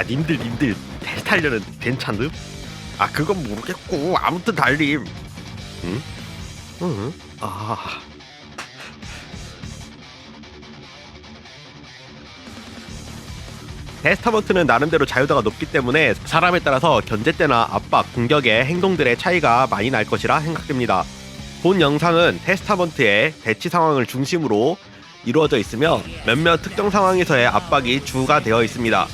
아 님들 님들 텔탈려는 괜찮음? 아 그건 모르겠고 아무튼 달림 응? 응? 아 테스타먼트는 나름대로 자유도가 높기 때문에 사람에 따라서 견제 때나 압박, 공격의 행동들의 차이가 많이 날 것이라 생각됩니다. 본 영상은 테스타먼트의 대치 상황을 중심으로 이루어져 있으며 몇몇 특정 상황에서의 압박이 주가 되어 있습니다.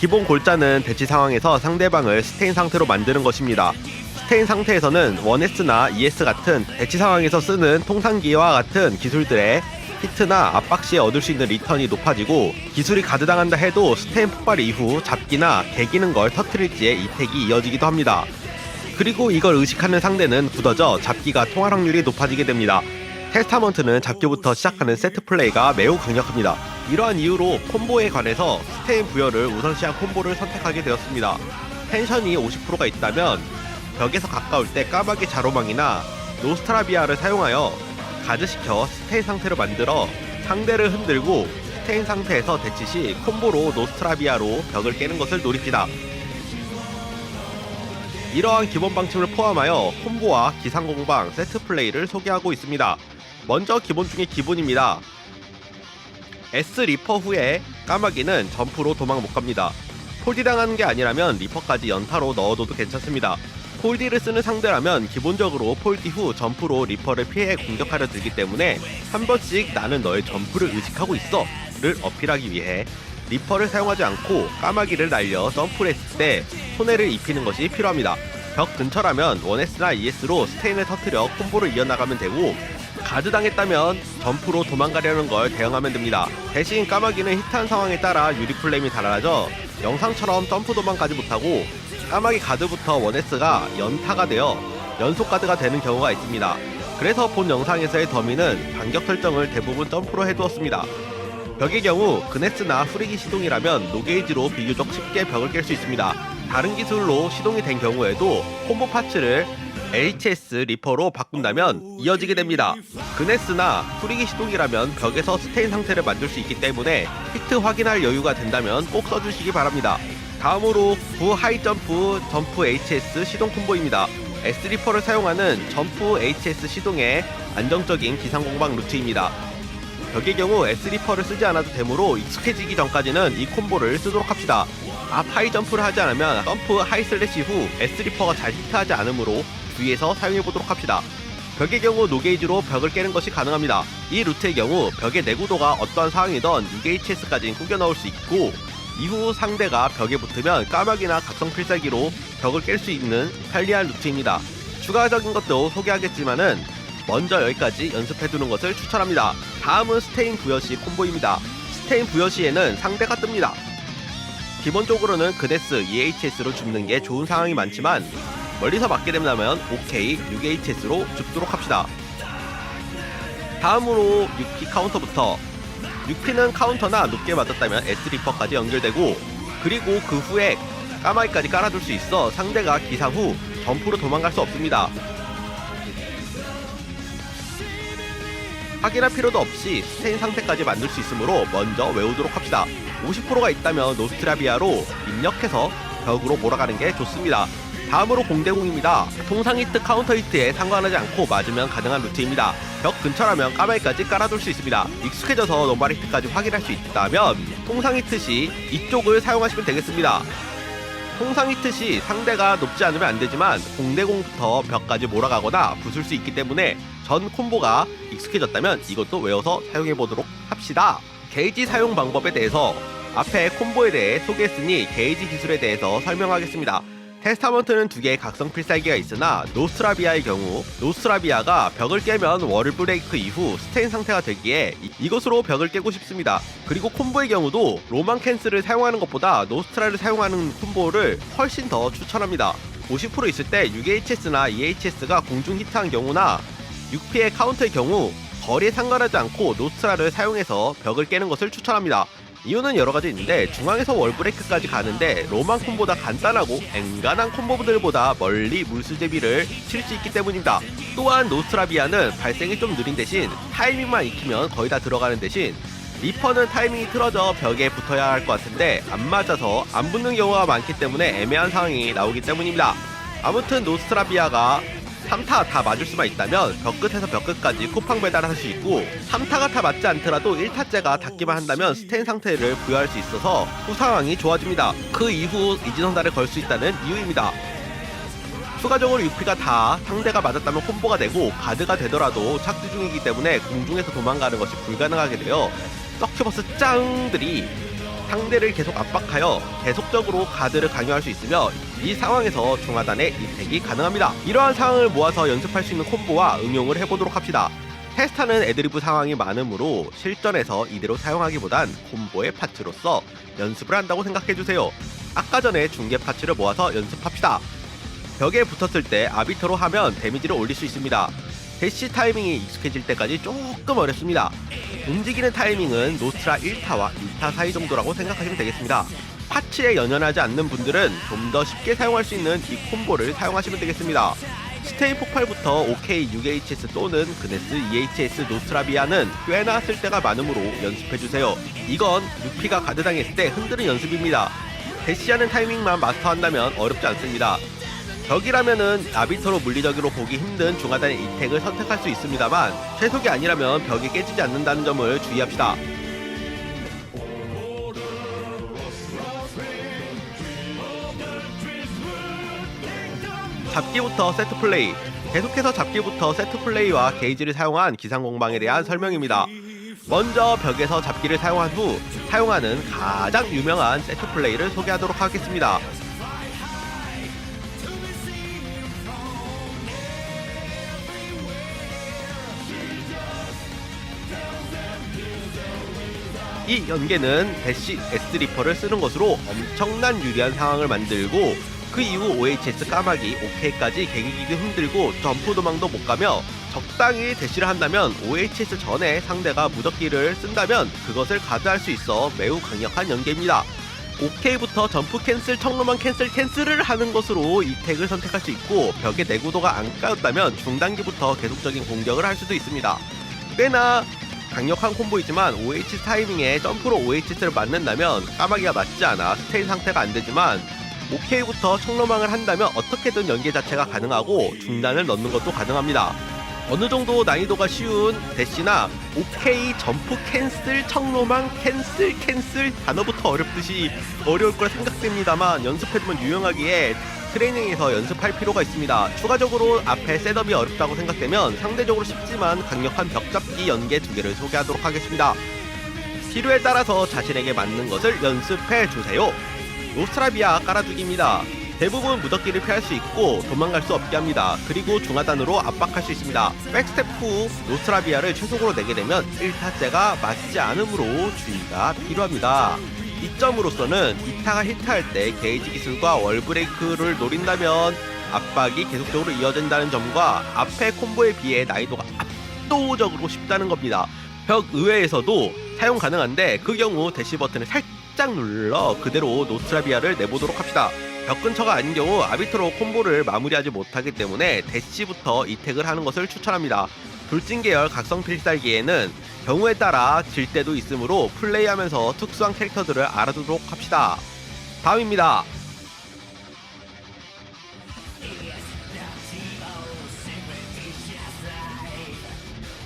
기본 골자는 대치 상황에서 상대방을 스테인 상태로 만드는 것입니다. 스테인 상태에서는 1S나 2S 같은 대치 상황에서 쓰는 통상기와 같은 기술들의 히트나 압박 시에 얻을 수 있는 리턴이 높아지고 기술이 가드당한다 해도 스테인 폭발 이후 잡기나 개기는 걸 터트릴지에 이택이 이어지기도 합니다. 그리고 이걸 의식하는 상대는 굳어져 잡기가 통할 확률이 높아지게 됩니다. 테스타먼트는 잡기부터 시작하는 세트 플레이가 매우 강력합니다. 이러한 이유로 콤보에 관해서 스테인 부여를 우선시한 콤보를 선택하게 되었습니다. 텐션이 50%가 있다면 벽에서 가까울 때 까마귀 자로망이나 노스트라비아를 사용하여 가드시켜 스테인 상태로 만들어 상대를 흔들고 스테인 상태에서 대치 시 콤보로 노스트라비아로 벽을 깨는 것을 노립니다. 이러한 기본 방침을 포함하여 콤보와 기상공방 세트 플레이를 소개하고 있습니다. 먼저 기본 중에 기본입니다. S 리퍼 후에 까마귀는 점프로 도망 못 갑니다. 폴디 당하는 게 아니라면 리퍼까지 연타로 넣어둬도 괜찮습니다. 폴디를 쓰는 상대라면 기본적으로 폴디 후 점프로 리퍼를 피해 공격하려 들기 때문에 한 번씩 나는 너의 점프를 의식하고 있어 를 어필하기 위해 리퍼를 사용하지 않고 까마귀를 날려 점프를 했을 때 손해를 입히는 것이 필요합니다. 벽 근처라면 1S나 2S로 스테인을 터트려 콤보를 이어나가면 되고 가드 당했다면 점프로 도망가려는 걸 대응하면 됩니다. 대신 까마귀는 히트한 상황에 따라 유리 플레임이 달라져 영상처럼 점프 도망가지 못하고 까마귀 가드부터 1S가 연타가 되어 연속 가드가 되는 경우가 있습니다. 그래서 본 영상에서의 더미는 반격 설정을 대부분 점프로 해두었습니다. 벽의 경우 그네스나 후리기 시동이라면 노게이지로 비교적 쉽게 벽을 깰 수 있습니다. 다른 기술로 시동이 된 경우에도 콤보 파츠를 HS 리퍼로 바꾼다면 이어지게 됩니다. 그네스나 후리기 시동이라면 벽에서 스테인 상태를 만들 수 있기 때문에 히트 확인할 여유가 된다면 꼭 써주시기 바랍니다. 다음으로 구 하이 점프 점프 HS 시동 콤보입니다. S 리퍼를 사용하는 점프 HS 시동의 안정적인 기상공방 루트입니다. 벽의 경우 S리퍼를 쓰지 않아도 되므로 익숙해지기 전까지는 이 콤보를 쓰도록 합시다. 앞 하이 점프를 하지 않으면 점프 하이 슬래시 후 S리퍼가 잘 히트하지 않으므로 주의해서 사용해보도록 합시다. 벽의 경우 노게이지로 벽을 깨는 것이 가능합니다. 이 루트의 경우 벽의 내구도가 어떠한 상황이든 6HS까지는 꾸겨 넣을 수 있고 이후 상대가 벽에 붙으면 까마귀나 각성 필살기로 벽을 깰 수 있는 편리한 루트입니다. 추가적인 것도 소개하겠지만은 먼저 여기까지 연습해두는 것을 추천합니다. 다음은 스테인 부여 시 콤보입니다. 스테인 부여 시에는 상대가 뜹니다. 기본적으로는 그데스 2HS로 줍는 게 좋은 상황이 많지만 멀리서 맞게 된다면 OK 6HS로 줍도록 합시다. 다음으로 6피 카운터부터 6피는 카운터나 높게 맞았다면 S리퍼까지 연결되고 그리고 그 후에 까마귀까지 깔아둘 수 있어 상대가 기상 후 점프로 도망갈 수 없습니다. 확인할 필요도 없이 스테인 상태까지 만들 수 있으므로 먼저 외우도록 합시다. 50%가 있다면 노스트라비아로 입력해서 벽으로 몰아가는 게 좋습니다. 다음으로 공대공입니다. 통상 히트 카운터 히트에 상관하지 않고 맞으면 가능한 루트입니다. 벽 근처라면 까마귀까지 깔아둘 수 있습니다. 익숙해져서 노말 히트까지 확인할 수 있다면 통상 히트 시 이쪽을 사용하시면 되겠습니다. 통상 히트 시 상대가 높지 않으면 안 되지만 공대공부터 벽까지 몰아가거나 부술 수 있기 때문에 전 콤보가 익숙해졌다면 이것도 외워서 사용해 보도록 합시다. 게이지 사용 방법에 대해서 앞에 콤보에 대해 소개했으니 게이지 기술에 대해서 설명하겠습니다. 테스타먼트는 두 개의 각성 필살기가 있으나 노스트라비아의 경우 노스트라비아가 벽을 깨면 워를 브레이크 이후 스테인 상태가 되기에 이- 이것으로 벽을 깨고 싶습니다. 그리고 콤보의 경우도 로만 캔슬을 사용하는 것보다 노스트라를 사용하는 콤보를 훨씬 더 추천합니다. 50% 있을 때 6HS나 2HS가 공중 히트한 경우나 6피의 카운터의 경우 거리에 상관하지 않고 노스트라를 사용해서 벽을 깨는 것을 추천합니다. 이유는 여러 가지 있는데 중앙에서 월브레이크까지 가는데 로만 콤보다 간단하고 엔간한 콤보들보다 멀리 물수제비를 칠 수 있기 때문입니다. 또한 노스트라비아는 발생이 좀 느린 대신 타이밍만 익히면 거의 다 들어가는 대신 리퍼는 타이밍이 틀어져 벽에 붙어야 할 것 같은데 안 맞아서 안 붙는 경우가 많기 때문에 애매한 상황이 나오기 때문입니다. 아무튼 노스트라비아가 3타 다 맞을 수만 있다면 벽 끝에서 벽 끝까지 쿠팡 배달할 수 있고 3타가 다 맞지 않더라도 1타째가 닿기만 한다면 스탠 상태를 부여할 수 있어서 후 상황이 좋아집니다. 그 이후 이지선다를 걸 수 있다는 이유입니다. 추가적으로 유피가 다 상대가 맞았다면 콤보가 되고 가드가 되더라도 착지 중이기 때문에 공중에서 도망가는 것이 불가능하게 되어 서큐버스 짱들이 상대를 계속 압박하여 계속적으로 가드를 강요할 수 있으며 이 상황에서 중하단의 이택이 가능합니다. 이러한 상황을 모아서 연습할 수 있는 콤보와 응용을 해보도록 합시다. 테스타는 애드리브 상황이 많으므로 실전에서 이대로 사용하기보단 콤보의 파츠로서 연습을 한다고 생각해주세요. 아까 전에 중계 파츠를 모아서 연습합시다. 벽에 붙었을 때 아비터로 하면 데미지를 올릴 수 있습니다. 대시 타이밍이 익숙해질 때까지 조금 어렵습니다. 움직이는 타이밍은 노스트라 1타와 2타 사이 정도라고 생각하시면 되겠습니다. 파츠에 연연하지 않는 분들은 좀 더 쉽게 사용할 수 있는 이 콤보를 사용하시면 되겠습니다. 스테인 폭발부터 OK 6HS 또는 그네스 EHS 노스트라비아는 꽤나 쓸 때가 많으므로 연습해주세요. 이건 루피가 가드당했을 때 흔드는 연습입니다. 대시하는 타이밍만 마스터한다면 어렵지 않습니다. 벽이라면은 아비터로 물리적으로 보기 힘든 중하단의 이택을 선택할 수 있습니다만 최속이 아니라면 벽이 깨지지 않는다는 점을 주의합시다. 잡기부터 세트 플레이 계속해서 잡기부터 세트 플레이와 게이지를 사용한 기상 공방에 대한 설명입니다. 먼저 벽에서 잡기를 사용한 후 사용하는 가장 유명한 세트 플레이를 소개하도록 하겠습니다. 이 연계는 대시 S 리퍼를 쓰는 것으로 엄청난 유리한 상황을 만들고 그 이후 OHS 까마귀 OK까지 개기기도 힘들고 점프 도망도 못 가며 적당히 대시를 한다면 OHS 전에 상대가 무적기를 쓴다면 그것을 가드할 수 있어 매우 강력한 연계입니다. OK부터 점프 캔슬, 청로만 캔슬, 캔슬을 하는 것으로 이 택을 선택할 수 있고 벽에 내구도가 안 까였다면 중단기부터 계속적인 공격을 할 수도 있습니다. 꽤나 강력한 콤보이지만 OHS 타이밍에 점프로 OHS를 맞는다면 까마귀가 맞지 않아 스테인 상태가 안 되지만 OK부터 청로망을 한다면 어떻게든 연계 자체가 가능하고 중단을 넣는 것도 가능합니다. 어느 정도 난이도가 쉬운 대시나 OK 점프 캔슬 청로망 캔슬 캔슬 단어부터 어렵듯이 어려울 거라 생각됩니다만 연습해두면 유용하기에 트레이닝에서 연습할 필요가 있습니다. 추가적으로 앞에 셋업이 어렵다고 생각되면 상대적으로 쉽지만 강력한 벽잡기 연계 두 개를 소개하도록 하겠습니다. 필요에 따라서 자신에게 맞는 것을 연습해 주세요. 노스트라비아 깔아두기입니다. 대부분 무더기를 피할 수 있고 도망갈 수 없게 합니다. 그리고 중하단으로 압박할 수 있습니다. 백스텝 후 노스트라비아를 최속으로 내게 되면 1타째가 맞지 않으므로 주의가 필요합니다. 이점으로서는 2타가 히트할 때 게이지 기술과 월브레이크를 노린다면 압박이 계속적으로 이어진다는 점과 앞의 콤보에 비해 난이도가 압도적으로 쉽다는 겁니다. 벽 의외에서도 사용 가능한데 그 경우 대시 버튼을 살짝 눌러 그대로 노스트라비아를 내보도록 합시다. 벽 근처가 아닌 경우 아비트로 콤보를 마무리하지 못하기 때문에 대시부터 이택을 하는 것을 추천합니다. 돌진 계열 각성 필살기에는 경우에 따라 질 때도 있으므로 플레이하면서 특수한 캐릭터들을 알아두도록 합시다. 다음입니다.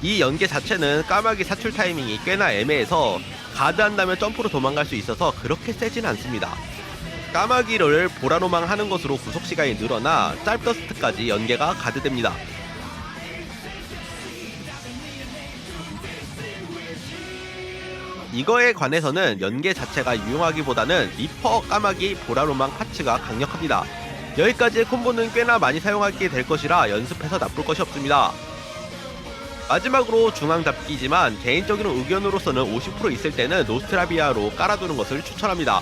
이 연계 자체는 까마귀 사출 타이밍이 꽤나 애매해서 가드한다면 점프로 도망갈 수 있어서 그렇게 세진 않습니다. 까마귀를 보라로망 하는 것으로 구속 시간이 늘어나 짤더스트까지 연계가 가드됩니다. 이거에 관해서는 연계 자체가 유용하기보다는 리퍼 까마귀 보라로망 파츠가 강력합니다. 여기까지의 콤보는 꽤나 많이 사용하게 될 것이라 연습해서 나쁠 것이 없습니다. 마지막으로 중앙 잡기지만 개인적인 의견으로서는 50% 있을 때는 노스트라비아로 깔아두는 것을 추천합니다.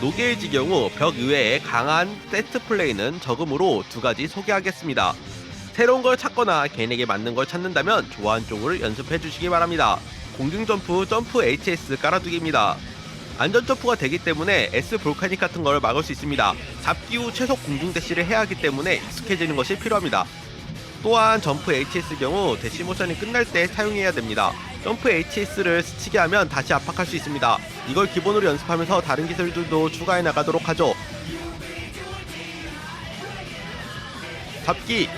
노게이지 경우 벽 이외에 강한 세트 플레이는 적음으로 두 가지 소개하겠습니다. 새로운 걸 찾거나 개인에게 맞는 걸 찾는다면 좋아하는 쪽을 연습해 주시기 바랍니다. 공중 점프, 점프 HS 깔아두기입니다. 안전 점프가 되기 때문에 S 볼카닉 같은 걸 막을 수 있습니다. 잡기 후 최소 공중 대시를 해야 하기 때문에 익숙해지는 것이 필요합니다. 또한 점프 HS 경우 대시 모션이 끝날 때 사용해야 됩니다. 점프 HS를 스치게 하면 다시 압박할 수 있습니다. 이걸 기본으로 연습하면서 다른 기술들도 추가해 나가도록 하죠. 잡기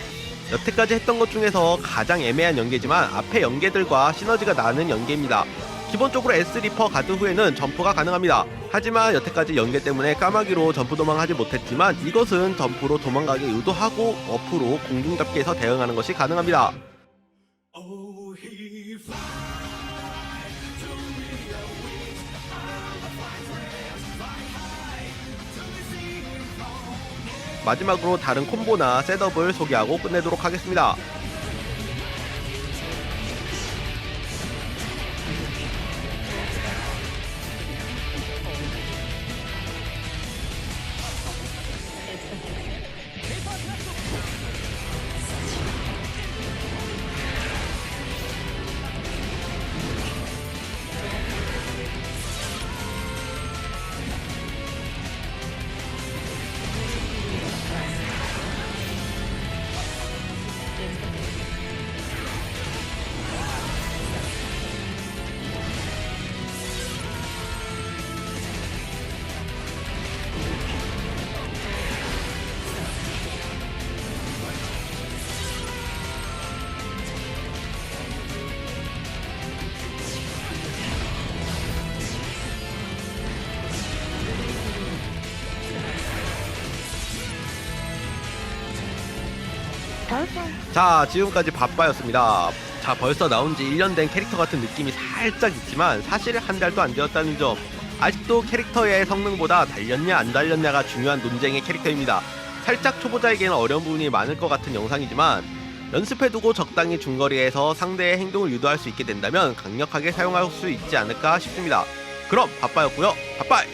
여태까지 했던 것 중에서 가장 애매한 연계지만 앞에 연계들과 시너지가 나는 연계입니다. 기본적으로 S 리퍼 가드 후에는 점프가 가능합니다. 하지만 여태까지 연계 때문에 까마귀로 점프 도망하지 못했지만 이것은 점프로 도망가게 유도하고 어프로 공중 잡기에서 대응하는 것이 가능합니다. 마지막으로 다른 콤보나 셋업을 소개하고 끝내도록 하겠습니다. 자, 지금까지 바빠였습니다. 자, 벌써 나온 지 1년 된 캐릭터 같은 느낌이 살짝 있지만 사실 한 달도 안 되었다는 점. 아직도 캐릭터의 성능보다 달렸냐 안 달렸냐가 중요한 논쟁의 캐릭터입니다. 살짝 초보자에게는 어려운 부분이 많을 것 같은 영상이지만 연습해두고 적당히 중거리에서 상대의 행동을 유도할 수 있게 된다면 강력하게 사용할 수 있지 않을까 싶습니다. 그럼 바빠였고요. 바빠이!